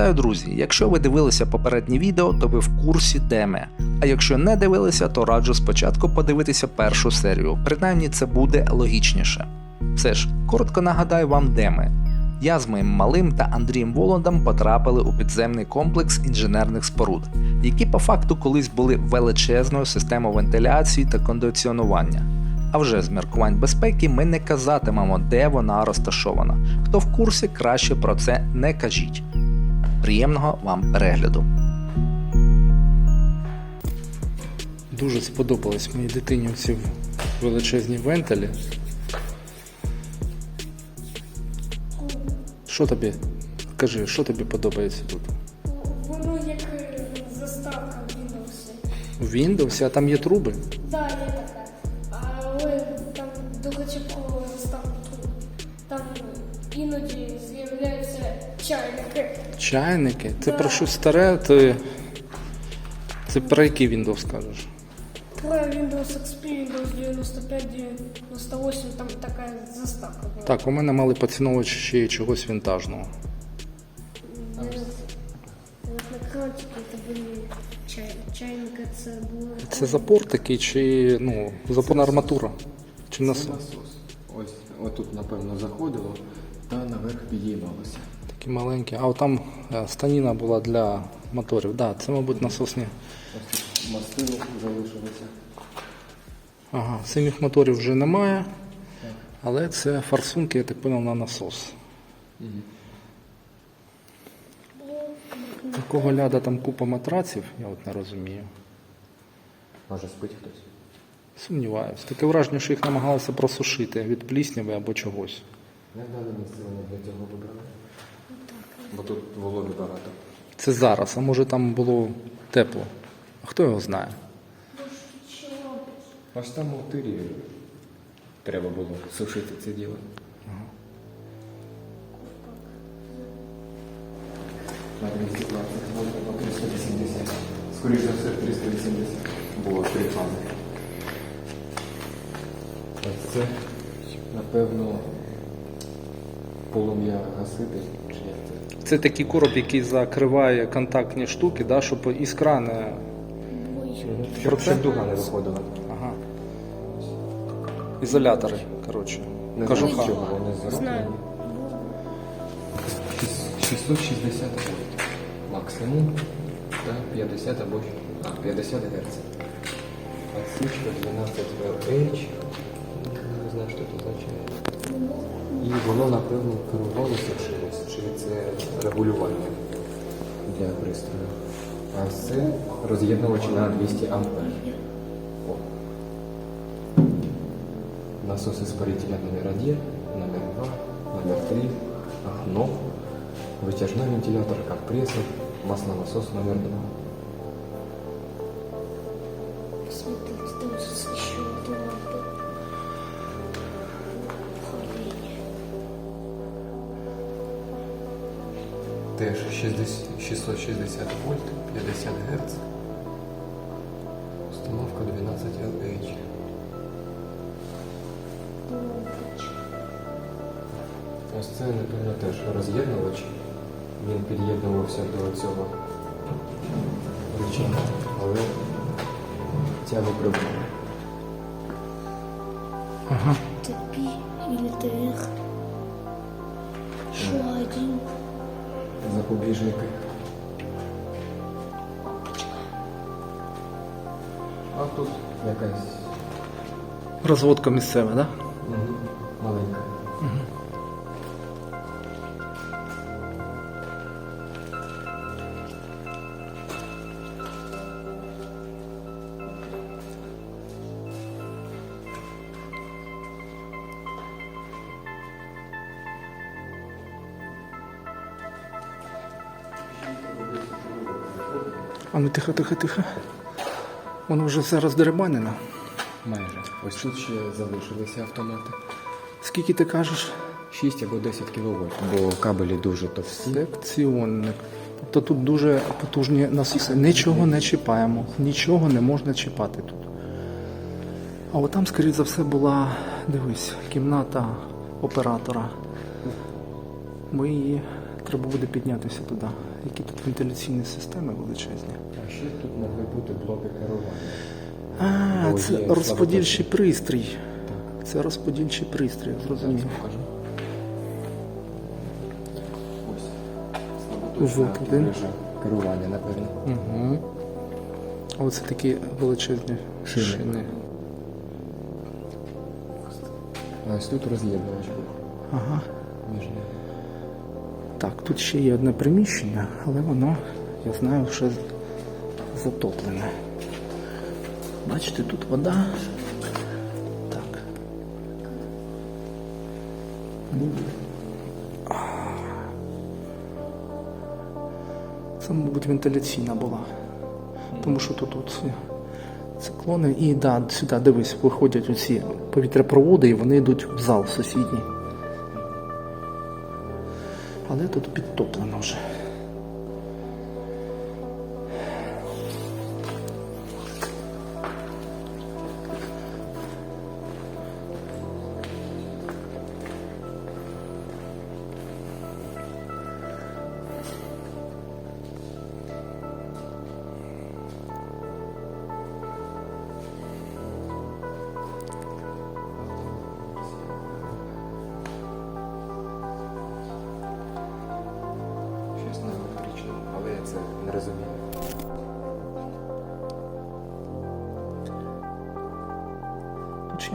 Вітаю, друзі! Якщо ви дивилися попереднє відео, то ви в курсі де ми. А якщо не дивилися, то раджу спочатку подивитися першу серію. Принаймні це буде логічніше. Все ж, коротко нагадаю вам, де ми. Я з моїм малим та Андрієм Володом потрапили у підземний комплекс інженерних споруд, які по факту колись були величезною системою вентиляції та кондиціонування. А вже з міркувань безпеки ми не казатимемо, де вона розташована. Хто в курсі, краще про це не кажіть. Приємного вам перегляду. Дуже сподобались моїй дитині ці величезні вентилі. Що тобі? Кажи, що тобі подобається тут? Воно як е, заставка в Windows. У Windows, а там є труби. Чайники. Це про щось старе, ти. Це про який Windows кажеш? Про Windows XP, Windows 95, 98, там така заставка була. Так, у мене мали поціновувач ще чогось вінтажного. Це були чай, чайники, це було. Це запор такий, чи ну, запорна арматура? Чи насос? Насос. Ось отут, напевно, заходило та наверх підіймалося. Такі маленькі. А там станіна була для моторів. Да, це, мабуть, насосні. Мастило залишилося. Ага, синіх моторів вже немає, але це форсунки, я так поняв, на насос. Такого ляда там купа матраців, я от не розумію. Може спить хтось? Сумніваюсь. Таке враження, що їх намагалися просушити від плісняви або чогось. Як дане місце вони для цього вибрали? Бо тут вологи багато. Це зараз, а може там було тепло. А хто його знає? Ось там у тирі треба було сушити це діло. На 220 вольт 380. Скоріше за все 380. Було три фази. Це, напевно, полум'я гасити, це? Такий короб, який закриває контактні штуки, да, щоб іскра не. Щоб, щоб дуга не виходила. Ага. Ізолятори, коротше. Не Кажуха. знаю, чого вони зроблені. 660 вольт максимум та 50 або а, 50 Гц. Отсічка 12 VH. Воно, напевно, керувалося чимось, чи це регулювання для пристрою. А це роз'єднувач на 200 ампер. О. Насос испарителя номер 1, номер 2, номер 3, окно, вытяжной вентилятор, компрессор, маслонасос номер 2. 60 660 вольт, 50 Гц. Установка 12 LH. Ось це, напевно, теж роз'єднувач. Він під'єднувався до цього речення, але тягу прибрали. Ага. Это Пи или ТР. Один. Запобіжники. Тут якась Розводка місцева, так? Да? мгм, маленька. А ну тихо, тихо, тихо. Воно вже все роздеребанено. Майже. Ось тут ще залишилися автомати. Скільки ти кажеш? 6 або 10 кВт, бо кабелі дуже товсті. Секціонник. Тобто тут дуже потужні насоси. Нічого не чіпаємо. Нічого не можна чіпати тут. А от там, скоріше за все, була, дивись, кімната оператора. Ми її треба буде піднятися туди. які тут вентиляційні системи величезні. Ще тут могли бути блоки керування. А, О, це розподільчий пристрій. Так. Це розподільчий пристрій, зрозумів. Ось. Вот Слаботочна мережа керування, напевно. Угу. Оце такі величезні Шини. шини. Ось тут роз'єднувач був Ага. між ними. Так, тут ще є одне приміщення, але воно, я знаю, вже затоплене. Бачите, тут вода. Так. Ну. Це, мабуть, вентиляційна була. Тому що тут от циклони. І да, сюди дивись, виходять оці повітряпроводи і вони йдуть в зал сусідній. Але тут підтоплено вже.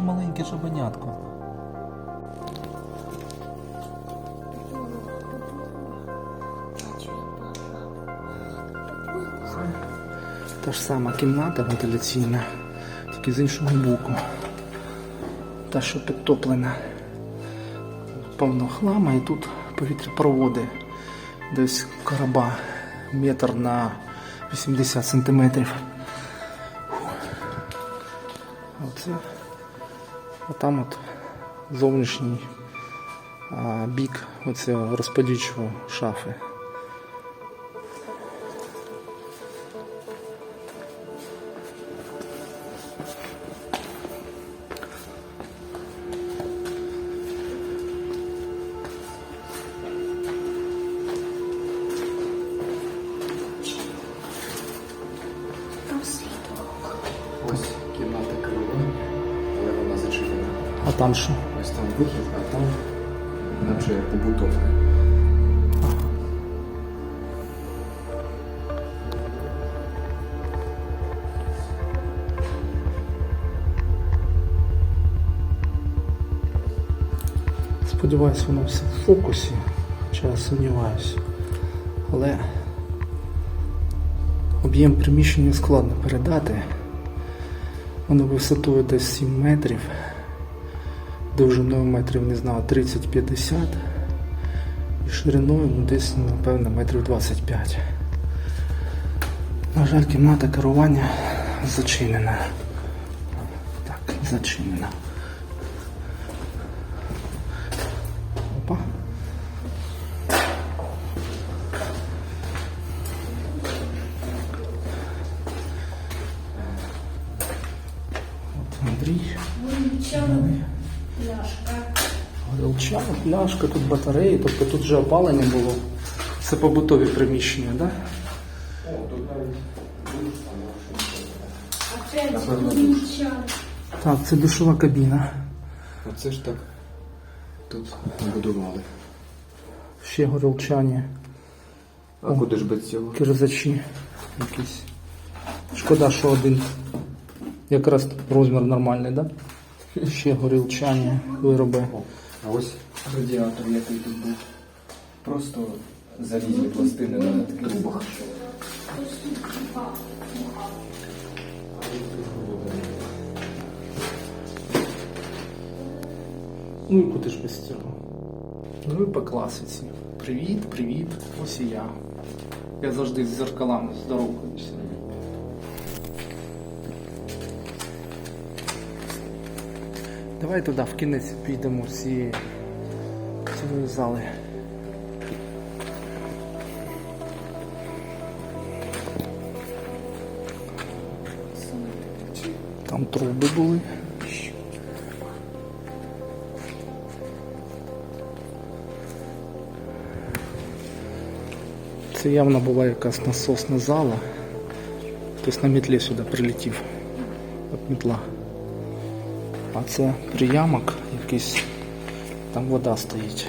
Маленьке жабенятко. Та ж сама кімната вентиляційна, тільки з іншого боку. Та, що підтоплена. Повно хлама і тут повітряпроводи. Десь короба метр на 80 сантиметрів. Оце. Там от зовнішній бік оцього розподільчого шафи. Там що? Ось там вихід, а там наче побутовка. Сподіваюсь, воно все в фокусі, хоча я сумніваюся. Але об'єм приміщення складно передати. Воно висотою десь 7 метрів, довжиною метрів, не знаю, 30-50 і шириною ну, десь, напевно, метрів 25. На жаль, кімната керування зачинена. Так, зачинена. Опа. От Андрій. Вилічали пляшка. Горілчана, пляшка, тут батареї, тобто тут вже опалення було. Це побутові приміщення, так? Да? О. Так, це душова кабіна. Оце ж так тут будували. Ще горілчані, А куди ж без цього? кирзачі якісь. Шкода, що один. Якраз розмір нормальний, так? Да? Ще горілчані вироби. А ось радіатор, який тут був. Просто залізні пластини на таких трубах. Ну і куди ж без цього? Ну і по класиці. Привіт, привіт, ось і я. Я завжди з зеркалами здоровкаюся. Давай туди в кінець підемо цієї цієї зали. Там труби були. Це явно була якась насосна зала. Хтось на мітлі сюди прилетів. От мітла. А це приямок якийсь. Там вода стоїть.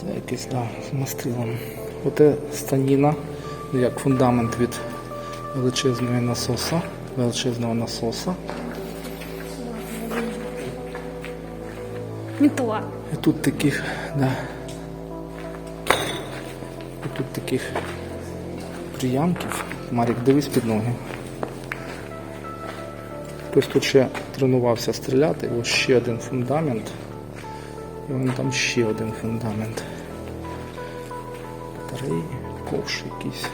Це якийсь, да, з мастилом. Оце станіна, як фундамент від величезного насоса. Величезного насоса. Метла. І тут таких, да. Таких приямків. Марік, дивись під ноги. Хтось тут ще тренувався стріляти. Ось ще один фундамент. І вон там ще один фундамент. Батареї, ковш якийсь.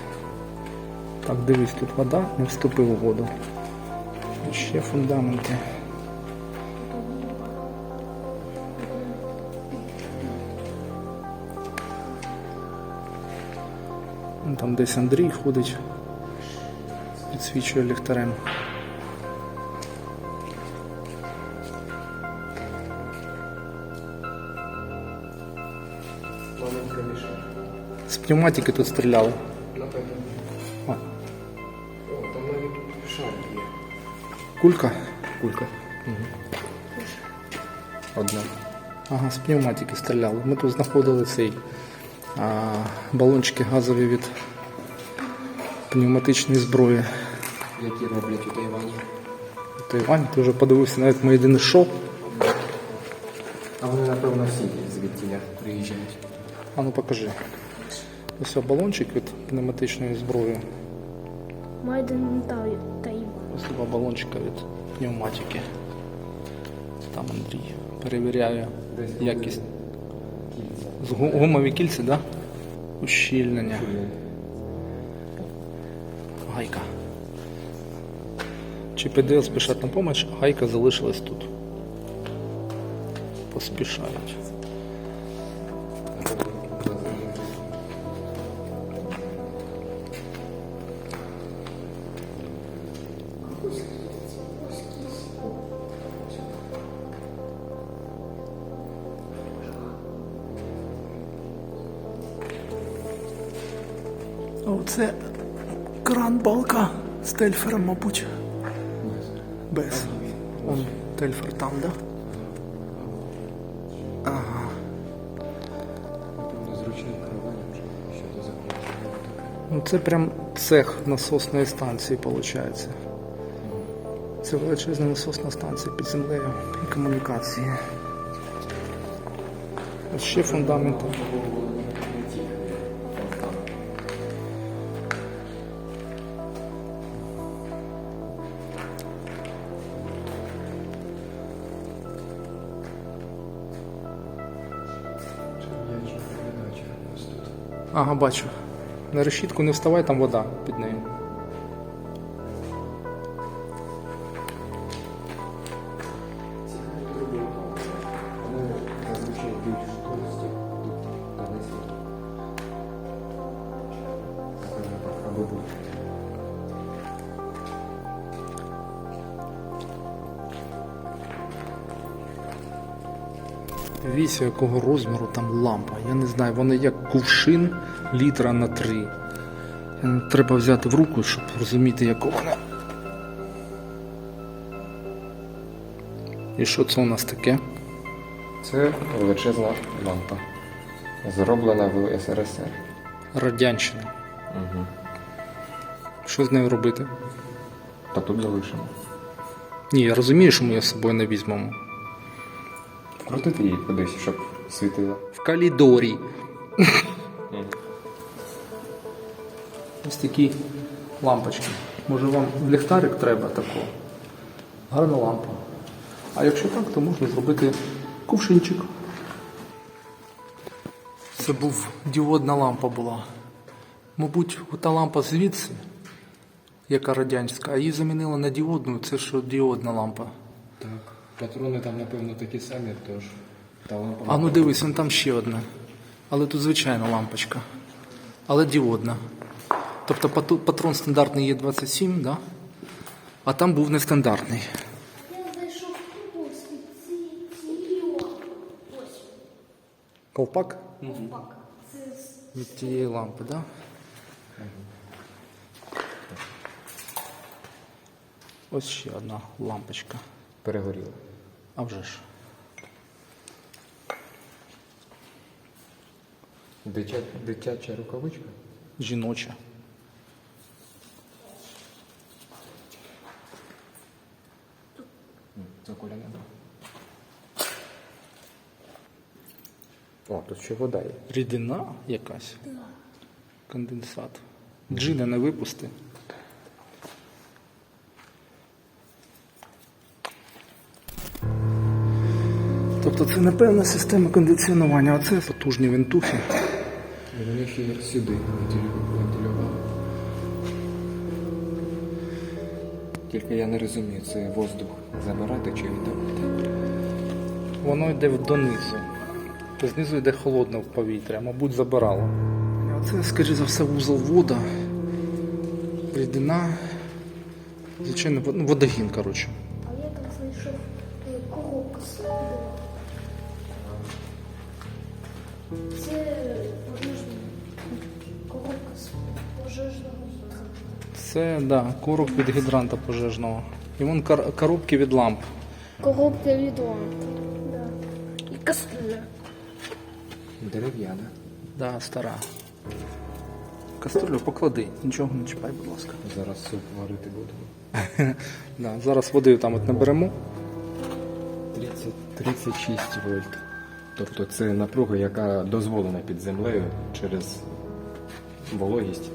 Так, дивись, тут вода не вступив у воду. І ще фундаменти. Вон Там десь Андрій ходить, підсвічує ліхтарем. З пневматики тут стріляли. Напевно. О, О, там навіть шар є. кулька. Кулька. Одна. Ага, з пневматики стріляли. Ми тут знаходили цей балончики газові від пневматичної зброї. Які роблять у Тайвані. Тайвань, ти вже подивився навіть моє єдине шоу. А вони, напевно, всі звідтіля приїжджають. А ну покажи. Ось балончик від пневматичної зброї. Майден Тайвань. Ось два балончика від пневматики. Там Андрій перевіряє Десь якість. З гумові кільці, так? Да? Ущільнення. Гайка. ЧПД спішать на допомогу, гайка залишилась тут. Поспішають. Тельфером, мабуть. Без. Он тельфер там, да? Ага. Ну це прям цех насосної станції, виходить. Це величезна насосна станція під землею і комунікації. Ще фундаменти. Ага, бачу. На решітку не вставай, там вода під нею. Дивіться, якого розміру там лампа. Я не знаю, вона як кувшин літра на три. Е, Треба взяти в руку, щоб розуміти, яка вона. І що це у нас таке? Це величезна лампа. Зроблена в СРСР. Радянщина. Угу. Що з нею робити? Та тут залишимо. Ні, я розумію, що ми її з собою не візьмемо. Крутити її кудись, щоб світила. В калідорі. Ось такі лампочки. Може вам в ліхтарик треба такого? Гарна лампа. А якщо так, то можна зробити кувшинчик. Це був діодна лампа була. Мабуть, ота лампа звідси, яка радянська, а її замінили на діодну, це що діодна лампа. Так. Патрони там, напевно, такі самі, тож та лампа. А ну дивись, вон там ще одна. Але тут звичайна лампочка. Але діодна. Тобто патрон стандартний е є 27, да? а там був нестандартний. Я знайшов. Ковпак? Ковпак. Від тієї лампи, так? Да? Ось ще одна лампочка. Перегоріло. А вже ж. Дитя... Дитяча рукавичка? Жіноча. Закуля нема. О, тут ще вода є. Рідина якась. Конденсат. Джина не випусти. Тобто це напевно система кондиціонування, а це потужні винтухи. Вони ще сюди вентилювали. Тільки я не розумію, це воздух забирати чи віддавати. Воно йде донизу. Знизу йде холодне повітря, мабуть, забирало. Це, скоріше за все, вузол вода, рідина. Звичайно, водогін, коротше. Це да, короб від гідранта пожежного. І вон кор- коробки від ламп. Коробка від лампи. Да. І кастрюля. Дерев'яна. Да, стара. Каструлю поклади, нічого не чіпай, будь ласка. Зараз суп варити будемо. Да, зараз води там от наберемо. 30, 36 вольт. Тобто це напруга, яка дозволена під землею через вологість.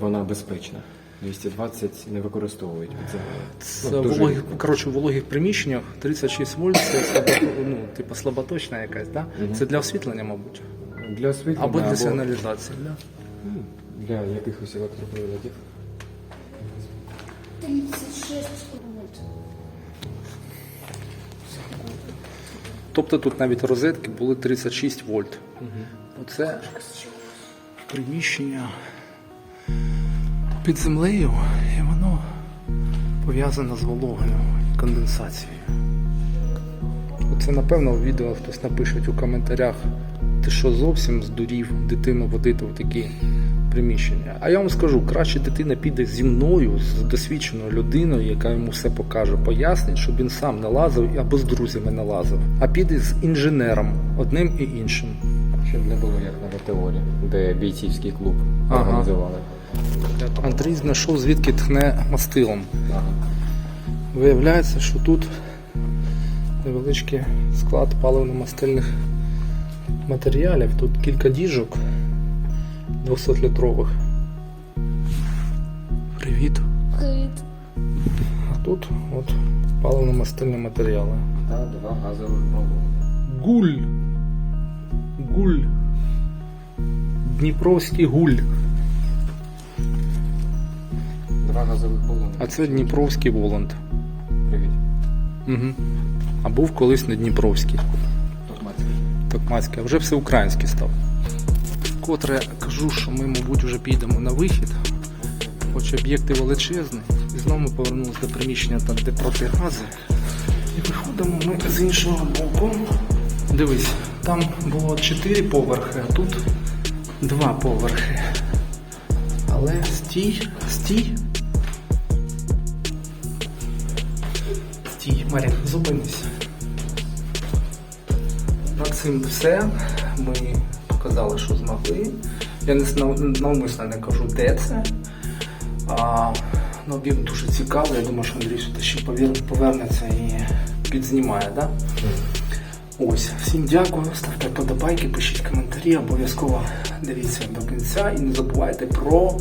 Вона безпечна. 220 не використовують землею. Це Ну, в дуже вологих, рідко. коротше, в вологих приміщеннях 36 вольт це слабо, ну, типу слаботочна якась, да? Це для освітлення, мабуть. Для освітлення Або для або сигналізації. Да? для якихось електроприладів. 36 вольт. Тобто тут навіть розетки були 36 вольт. Оце приміщення під землею, і воно пов'язане з вологою і конденсацією. Оце, напевно, в відео хтось напише у коментарях, ти що зовсім здурів дитину водити в такі приміщення. А я вам скажу, краще дитина піде зі мною, з досвідченою людиною, яка йому все покаже, пояснить, щоб він сам не лазив або з друзями не лазив, а піде з інженером, одним і іншим. Щоб не було як на метеорі, де бійцівський клуб Ага. організували. Андрій знайшов звідки тхне мастилом. Виявляється, що тут невеличкий склад паливно-мастильних матеріалів. Тут кілька діжок 200-літрових. Привіт. Привіт. А тут от паливно-мастильні матеріали. Та два газових балони. Гуль. Гуль. Дніпровський гуль. Два газових. А це Дніпровський Воланд. Привіт. Угу. А був колись не Дніпровський. Токмацький. Токмацький, а вже всеукраїнський став. Вкотре кажу, що ми, мабуть, вже підемо на вихід, хоч об'єкти величезні. І знову ми повернулися до приміщення, там, де протигази. І виходимо ми з іншого боку. Дивись, там було 4 поверхи, а тут 2 поверхи. Але стій, стій. Маря, зупинися. На цим все. Ми показали, що змогли. Я не навмисно не кажу, де це. А, ну, об'єкт дуже цікавий. Я думаю, що Андрій сюди ще повернеться і підзнімає. Да? Ось, всім дякую, ставте подобайки, пишіть коментарі, обов'язково дивіться до кінця і не забувайте про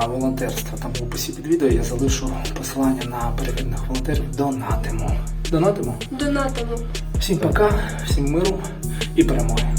а, волонтерство. Там в описі під відео я залишу посилання на перевірних волонтерів. Донатимо. Донатимо. Донатимо. Всім пока, всім миру і перемоги.